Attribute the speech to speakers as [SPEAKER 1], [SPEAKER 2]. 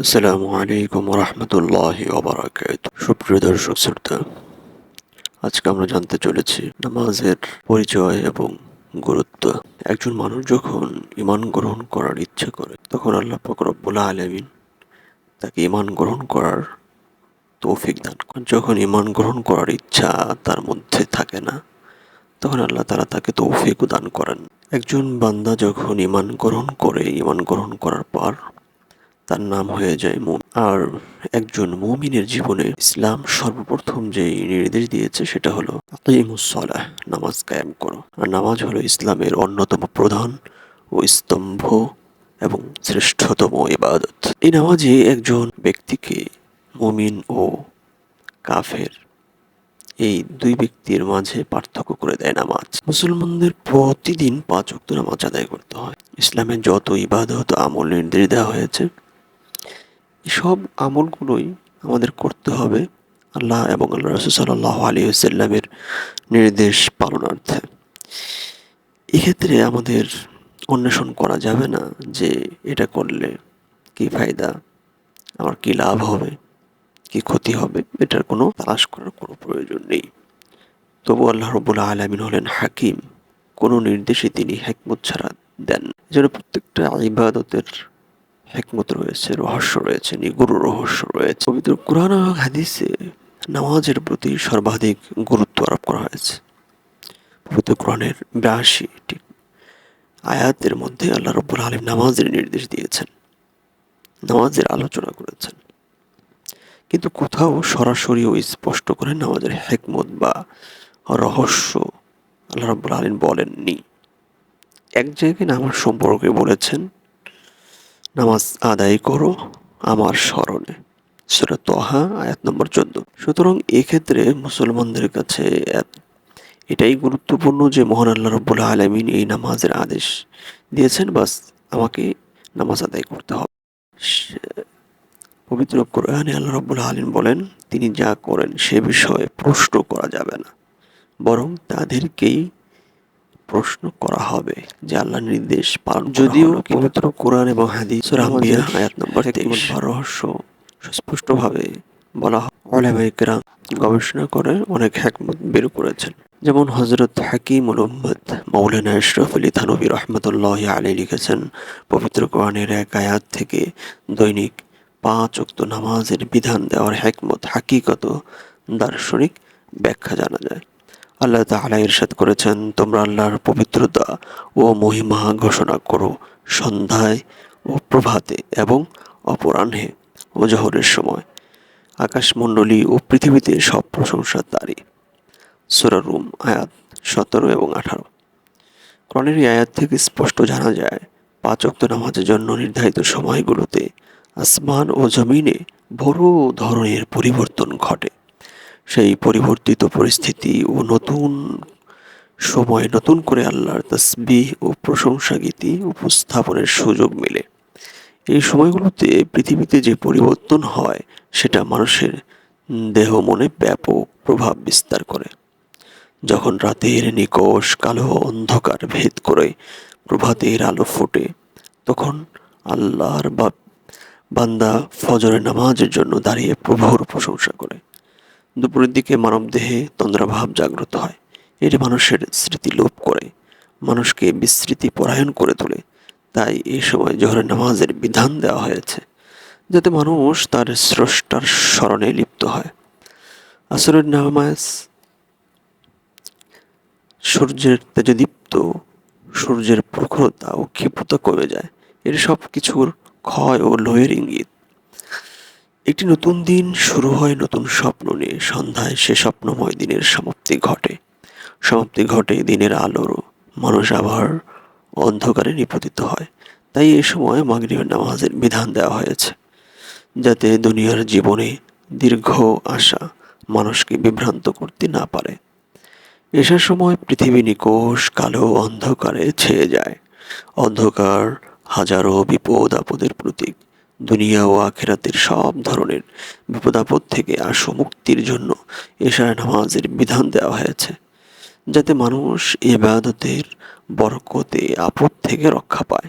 [SPEAKER 1] আসসালামু আলাইকুম রহমতুল্লাহ ওবরাকাত সুপ্রিয় দর্শক শ্রোতা, আজকে আমরা জানতে চলেছি নামাজের পরিচয় এবং গুরুত্ব। একজন মানুষ যখন ইমান গ্রহণ করার ইচ্ছে করে, তখন আল্লাহ ফকরবুল আলমিন তাকে ইমান গ্রহণ করার তৌফিক দান করেন। যখন ইমান গ্রহণ করার ইচ্ছা তার মধ্যে থাকে না, তখন আল্লাহ তারা তাকে তৌফিক দান করেন। একজন বান্দা যখন ইমান গ্রহণ করে ইমান গ্রহণ করার পর তার নাম হয়ে যায় মুম আর একজন মুমিনের জীবনে ইসলাম সর্বপ্রথম যে নির্দেশ দিয়েছে সেটা হলো আকিমুসলাহ নামাজ কায়েম করো। আর নামাজ হলো ইসলামের অন্যতম প্রধান ও স্তম্ভ এবং শ্রেষ্ঠতম ইবাদত। এই নামাজে একজন ব্যক্তিকে মুমিন ও কাফের এই দুই ব্যক্তির মাঝে পার্থক্য করে দেয় নামাজ। মুসলমানদের প্রতিদিন পাঁচ অক্ত নামাজ আদায় করতে হয়। ইসলামের যত ইবাদত আমল নির্দেশ দেওয়া হয়েছে সব আমলগুলোই আমাদের করতে হবে আল্লাহ এবং আল্লাহ রসুল সাল্লাহ আলী সাল্লামের নির্দেশ পালনার্থে। এক্ষেত্রে আমাদের অন্বেষণ করা যাবে না যে এটা করলে কি ফায়দা, আমার কি লাভ হবে, কি ক্ষতি হবে, এটার কোনো তালাশ করার কোনো প্রয়োজন নেই। তবু আল্লাহ রবুল্লা আলমিন হলেন হাকিম, কোনো নির্দেশে তিনি হ্যাকমত ছাড়া দেন যেন প্রত্যেকটা ইবাদতের হেকমত রয়েছে, রহস্য রয়েছে, নিগুরু রহস্য রয়েছে। পবিত্র কোরআন এবং হাদিসে নামাজের প্রতি সর্বাধিক গুরুত্ব আরোপ করা হয়েছে। পবিত্র কোরআনের বিরাশিটি আয়াতের মধ্যে আল্লাহ রব্বুল আলম নামাজের নির্দেশ দিয়েছেন। নামাজের আলোচনা করেছেন। কিন্তু কোথাও সরাসরি ও স্পষ্ট করে নামাজের হেকমত বা রহস্য আল্লাহ রব্বুল আলম বলেননি। এক জায়গায় নামাজ সম্পর্কে বলেছেন নামাজ আদায় করো আমার স্মরণে। সেটা তহা, আয়াত নম্বর চোদ্দ। সুতরাং এক্ষেত্রে মুসলমানদের কাছে এটাই গুরুত্বপূর্ণ যে মহান আল্লাহ রব্বুল আলমিন এই নামাজের আদেশ দিয়েছেন, বাস আমাকে নামাজ আদায় করতে হবে। পবিত্র কোরআনে আল্লাহ রব্বুল আলম বলেন, তিনি যা করেন সে বিষয়ে প্রশ্ন করা যাবে না, বরং তাদেরকেই প্রশ্ন করা হবে যে আল্লাহ নির্দেশ পালন যদিও পবিত্র কোরআন এবং হাদিস রাম্বিয়া আয়াত নম্বর তেইশ। রহস্য সুস্পষ্টভাবে বলা হয়। গবেষণা করে অনেক হ্যাকমত বের করেছেন। যেমন হজরত হাকিম উম্মদ মৌলানা আশরফ আলী থানবী রহমতুল্লাহ আলী লিখেছেন পবিত্র কোরআনের এক আয়াত থেকে দৈনিক পাঁচ উক্ত নামাজের বিধান দেওয়ার হ্যাকমত হাকিকত দার্শনিক ব্যাখ্যা জানা যায়। আল্লাহ তাহলা ইরশাদ করেছেন, তোমরা আল্লাহর পবিত্রতা ও মহিমা ঘোষণা করো সন্ধ্যায় ও প্রভাতে এবং অপরাহ্নে ও জহরের সময়। আকাশমণ্ডলী ও পৃথিবীতে সব প্রশংসা তারই সুরারুম আয়াত সতেরো এবং আঠারো। কোরআনের আয়াত থেকে স্পষ্ট জানা যায়, পাঁচ অক্ত নামাজের জন্য নির্ধারিত সময়গুলোতে আসমান ও জমিনে বড় ধরনের পরিবর্তন ঘটে। সেই পরিবর্তিত পরিস্থিতি ও নতুন সময়, নতুন করে আল্লাহর তসবি ও প্রশংসা গীতি উপস্থাপনের সুযোগ মিলে। এই সময়গুলোতে পৃথিবীতে যে পরিবর্তন হয়, সেটা মানুষের দেহ মনে ব্যাপক প্রভাব বিস্তার করে। যখন রাতের নিকষ কালো অন্ধকার ভেদ করে প্রভাতের আলো ফোটে, তখন আল্লাহর বা, বান্দা ফজরের নামাজের জন্য দাঁড়িয়ে প্রভুর প্রশংসা করে। দুপুরের দিকে মানবদেহে তন্দ্রাভাব জাগ্রত হয়। এটি মানুষের স্মৃতি লোপ করে, মানুষকে বিস্মৃতি পরায়ণ করে তোলে। তাই এই সময় জোহরের নামাজের বিধান দেওয়া হয়েছে, যাতে মানুষ তার স্রষ্টার স্মরণে লিপ্ত হয়। আসরের নামাজ সূর্যের তেজদীপ্ত, সূর্যের প্রখরতা ও ক্ষিপ্রতা কমে যায়। এর সব কিছুর ক্ষয় ও লয়ের ইঙ্গিত। একটি নতুন দিন শুরু হয় নতুন স্বপ্ন নিয়ে। সন্ধ্যায় সে স্বপ্নময় দিনের সমাপ্তি ঘটে। সমাপ্তি ঘটে দিনের আলোরও মানুষ আবার অন্ধকারে নিপতিত হয়। তাই এ সময় মাগরিবের নামাজের বিধান দেওয়া হয়েছে, যাতে দুনিয়ার জীবনে দীর্ঘ আশা মানুষকে বিভ্রান্ত করতে না পারে। এসার সময় পৃথিবী নিকোষ, কালো অন্ধকারে ছেয়ে যায়। অন্ধকার হাজারো বিপদ আপদের প্রতীক। দুনিয়া ও আখেরাতের সব ধরনের বিপদাপদ থেকে আশু মুক্তির জন্য এশার নামাজের বিধান দেওয়া হয়েছে, যাতে মানুষ এবাদতের বরকতে আপদ থেকে রক্ষা পায়।